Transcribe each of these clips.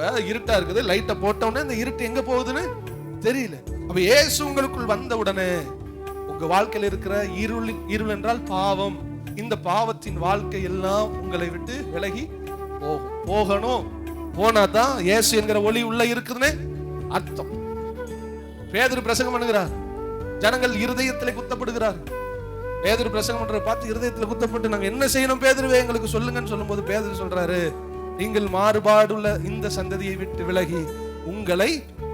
இப்ப இருட்டா இருக்குது லைட்டை போட்ட உடனே இந்த இருட்டு எங்க போகுதுன்னு தெரியல. அப்ப இயேசு உங்களுக்குள் வந்த உடனே உங்க வாழ்க்கையில இருக்கிற இருள் இருள் என்றால் பாவம். இந்த பாவத்தின் வாழ்க்கை எல்லாம் உங்களை விட்டு விலகி போகும். போகணும். போனாதான் இயேசு என்கிற ஒளி உள்ள இருக்குதுன்னு அர்த்தம். பேதர் பிரசங்கம் பண்ணுகிறார். ஜனங்கள் இருதயத்திலே குத்தப்படுகிறார். பேதர் பிரசங்கம் பண்ற பார்த்து இருதயத்துல குத்தப்பட்டு நாங்க என்ன செய்யணும் பேதர்வே? எங்களுக்கு சொல்லுங்கன்னு சொல்லும்போது பேதர் சொல்றாரு நீங்கள் மாறுபாடுள்ள இந்த சந்ததியை விட்டு விலகி உங்களை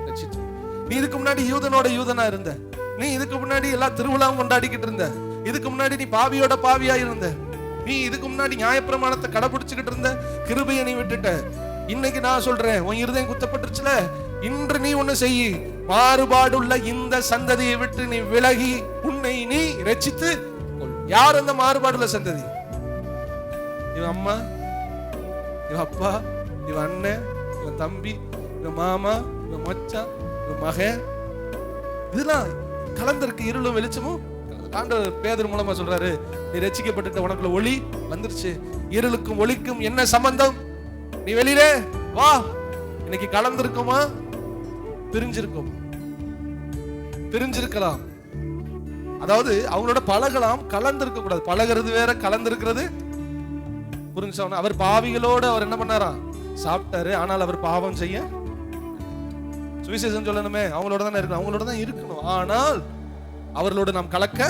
ரசித்து நீ இதுக்கு முன்னாடி யூதனோட யூதனா இருந்த. நீ இதுக்கு முன்னாடி எல்லா திருவிழாவும் கொண்டாடிக்கிட்டு இருந்த. இதுக்கு முன்னாடி நீ பாவியோட பாவியா இருந்த. நீ இதுக்கு முன்னாடி நியாயப்பிரமாணத்தை கடைபிடிச்சுக்கிட்டு இருந்த. கிருபையை நீ விட்டுட்ட. இன்னைக்கு நான் சொல்றேன் உன் இருதயம் குத்தப்பட்டுருச்சுல? இன்று நீ ஒண்ணு செய். மாறுபாடுள்ள இந்த சந்ததியை விட்டு நீ விலகி உன்னை நீ ரச்சித்து யார் அந்த மாறுபாடுள்ள சந்ததி? இவன் அம்மா? இவன் அப்பா இவன் அண்ணன் இவன் தம்பி இவன் மாமா இவன் மச்சான் இவன் மகன். இதெல்லாம் கலந்திருக்கு இருளும் வெளிச்சமும் ஆண்டவர் பேதர் மூலமா சொல்றாரு நீ ரட்சிக்கப்பட்டுட்ட உனக்குள்ள ஒளி வந்துருச்சு. இருளுக்கும் ஒளிக்கும் என்ன சம்பந்தம்? நீ வெளியிலே வா. இன்னைக்கு கலந்திருக்குமா? பிரிஞ்சிருக்கும். பிரிஞ்சிருக்கலாம். அதாவது அவங்களோட பழகலாம் கலந்திருக்க கூடாது பழகிறது வேற கலந்திருக்கிறது புரிஞ்சவன அவர் பாவிகளோட அவர் என்ன பண்ணாராம் சாப்பிட்டாரு. ஆனால் அவர் பாவம் செய்ய சுவிசேஷம் சொல்லணுமே. அவங்களோட தானே இருக்கணும். அவங்களோட தான் இருக்கணும். ஆனால் அவர்களோட நாம் கலக்க